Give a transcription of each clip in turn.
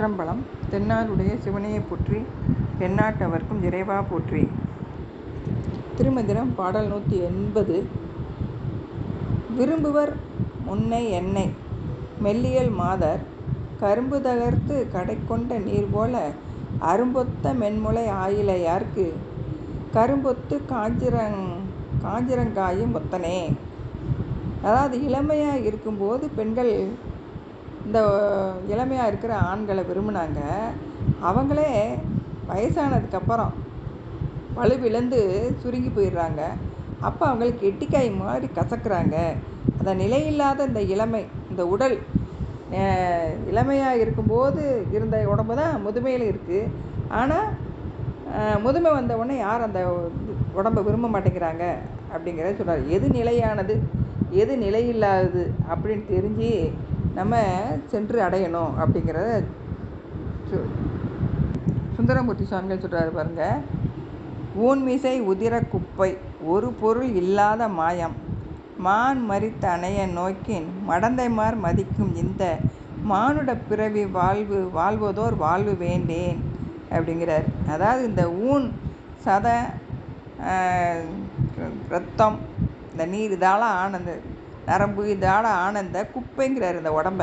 குற்றம்பலம் தென்னாடுடைய சிவனையை போற்றி எந்நாட்டவர்க்கும் இறைவா போற்றி. திருமந்திரம் பாடல் நூற்றி எண்பது. விரும்புவர் முன்னை எண்ணெய் மெல்லியல் மாதர் கரும்பு தகர்த்து கடைக்கொண்ட நீர் போல அரும்பொத்த மென்முளை ஆயிலையார்க்கு கரும்பொத்து காஞ்சிரங் காஞ்சிரங்காயும் ஒத்தனே. அதாவது இளமையாக இருக்கும்போது பெண்கள் இந்த இளமையாக இருக்கிற ஆண்களை விரும்பினாங்க. அவங்களே வயசானதுக்கப்புறம் வலுவிழந்து சுருங்கி போயிடுறாங்க. அப்போ அவங்களுக்கு எட்டிக்காய் மாதிரி கசக்கிறாங்க. அந்த நிலையில்லாத இந்த இளமை இந்த உடல் இளமையாக இருக்கும்போது இருந்த உடம்பு தான் முதுமையில் இருக்குது ஆனால் முதுமை வந்த உடனே யார் அந்த உடம்பை விரும்ப மாட்டேங்கிறாங்க அப்படிங்கிறத சொல்கிறார் எது நிலையானது எது நிலையில்லாதது அப்படின்னு தெரிஞ்சு நம்ம சென்று அடையணும் அப்படிங்கிறத சுந்தரமூர்த்தி சுவாமிகள் சொல்கிறாரு பாருங்க. ஊன்மிசை உதிர குப்பை ஒரு பொருள் இல்லாத மாயம். மான் மறித்த அணைய நோக்கின் மடந்தைமார் மதிக்கும் இந்த மானுட பிறவி வாழ்வு வாழ்வதோர் வாழ்வு வேண்டேன் அப்படிங்கிறார். அதாவது இந்த ஊன் சத ரத்தம் இந்த நீர் இதால் ஆனது நரம்பு இதால் ஆனந்த குப்பைங்கிறார் இந்த உடம்ப.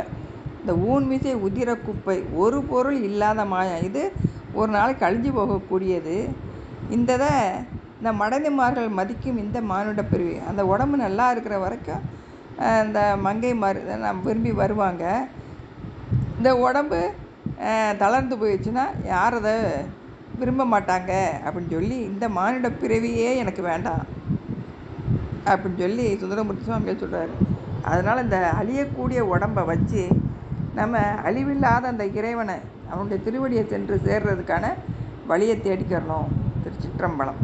இந்த ஊன் ஊன்மிசை உதிர குப்பை ஒரு பொருள் இல்லாத மாயம் இது ஒரு நாளைக்கு அழிஞ்சு போகக்கூடியது. இந்த இந்த மடனிமார்கள் மதிக்கும் இந்த மானுட பிரிவு. அந்த உடம்பு நல்லா இருக்கிற வரைக்கும் இந்த மங்கை மாறு நம்ம விரும்பி வருவாங்க. இந்த உடம்பு தளர்ந்து போயிடுச்சுன்னா யார் அதை விரும்ப மாட்டாங்க அப்படின்னு சொல்லி இந்த மானுட பிறவியே எனக்கு வேண்டாம். அப்படின்னு சொல்லி சுந்தரமூர்த்தி சுவாமிகள் சொல்கிறாரு அதனால் இந்த அழியக்கூடிய உடம்பை வச்சு நம்ம அழிவில்லாத அந்த இறைவனை அவனுடைய திருவடியை சென்று சேர்றதுக்கான வழியை தேடிக்கிறணும் திருச்சிற்றம்பலம்.